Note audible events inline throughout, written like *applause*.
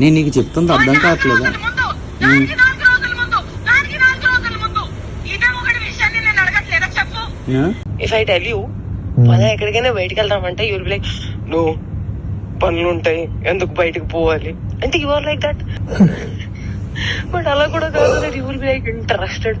నేను నీకు చెప్తుంది అర్థం కావట్లేదా? If I tell you? పద ఎక్కడికైనా బయటకు వెళ్దామంటే యూర్ లైక్ నో పనులు ఉంటాయి ఎందుకు బయటకు పోవాలి? అంటే you are like that but అలా కూడా కాదు that you will be like interested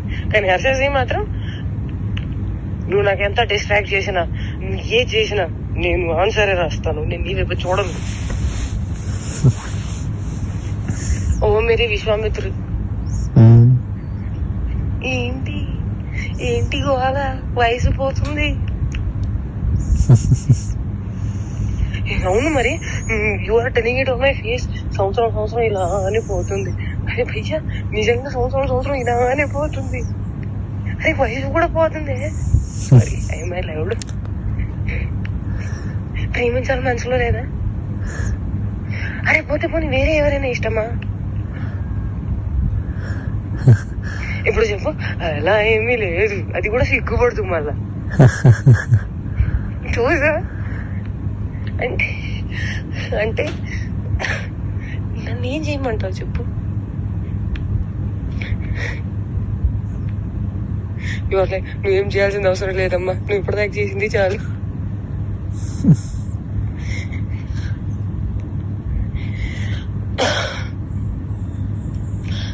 కానీ ఎస్ఎస్సి మాత్రం నువ్వు నాకు ఎంత డిస్ట్రాక్ట్ చేసినా నువ్వు ఏ చేసినా నేను ఆన్సరే రాస్తాను. నేను నీ వైపు చూడను. ఓ మేరీ విశ్వామిత్రు. ఏంటి? ఏంటి గోళ వయసు పోతుంది. అవును మరి. You are telling it my face సంవత్సరం సంవత్సరం ఇలానే పోతుంది. అరే భయ్యా నిజంగా సంవత్సరం సంవత్సరం ఇలానే పోతుంది. అరే వయసు కూడా పోతుంది. ఐ లైవ్డ్ ప్రేమించాలి మనసులో లేదా? అరే పోతే పోనీ వేరే ఎవరైనా ఇష్టమా? ఇప్పుడు చెప్పు. అలా ఏమీ లేదు. అది కూడా సిగ్గుపడుతుంది మళ్ళా. చూసా? అంటే అంటే నన్ను ఏం చేయమంటావు చెప్పు? ఇవాళ నువ్వేం చేయాల్సిన అవసరం లేదమ్మా. నువ్వు ఇప్పటిదాకా చేసింది చాలు.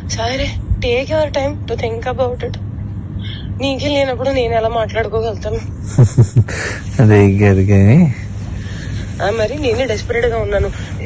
సరే take your time to think about it నీకే లేనప్పుడు నేను ఎలా మాట్లాడుకోగలుగుతాను? *laughs* అదే కానీ ఆ మరి నేనే డెస్పరేట్గా ఉన్నాను.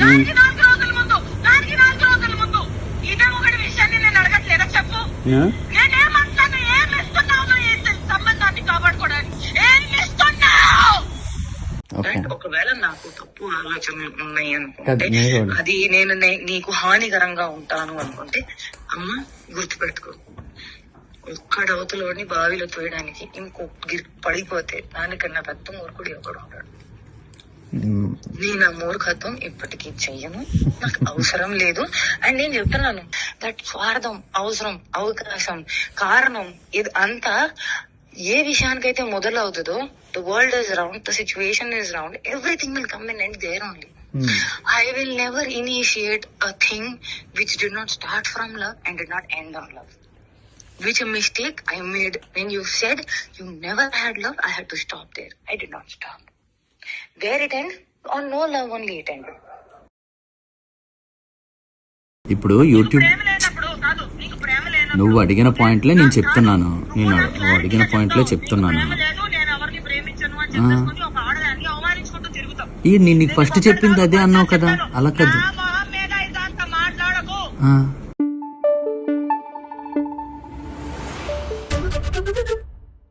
దానికి నాలుగు రోజుల ముందు దానికి నాలుగు రోజుల ముందు. ఇదే ఒకటి విషయాన్ని నేను అడగట్లేదా? చెప్పు. ఆ? నేనేమంటాను? ఏం ఇస్తున్నావు? నువ్వు ఈ సంబంధాన్ని కాపాడుకోవడానికి ఏం ఇస్తున్నావు? ఓకే ఒకవేళ నాకు తప్పు ఆలోచనలు ఉన్నాయి అనుకుంటే. అది నేను నీకు హానికరంగా ఉంటాను అనుకుంటే అమ్మ గుర్తుపెట్టుకో. ఒక్కడవతలోని బావిలో తోయడానికి ఇంకో గిర్ పడిపోతే దానికన్నా పెద్ద మూర్ఖుడు ఒకడు ఉంటాడు. మ్, నేను ఆ మూర్ఖత్వం ఇప్పటికీ చెయ్యను నాకు అవసరం లేదు అండ్ నేను చెప్తున్నాను దట్ స్వార్థం అవసరం అవకాశం కారణం ఇది అంతా ఏ విషయానికైతే మొదలవుతుందో the world is round the situation is round everything will come in and there only um. I will never initiate a thing which did not start from love and did not end on love. Which a mistake I made when you said you never had love, I had to stop there. I did not stop. ఇప్పుడు YouTube ప్రేమ లేనప్పుడు కాదు నీకు ప్రేమ లేనప్పుడు నువ్వు అడిగిన పాయింట్లే నేను చెప్తున్నాను. నేను నువ్వు అడిగిన పాయింట్లే చెప్తున్నాను. ప్రేమ లేదు నేను ఎవరిని ప్రేమించను అని చెప్పేసుకొని ఒక ఆడదాన్ని అవమానించుకుంటూ తిరుగుతాం ఈ నేను నీకు ఫస్ట్ చెప్పింది అదే అన్నావు కదా. అలా కాదు.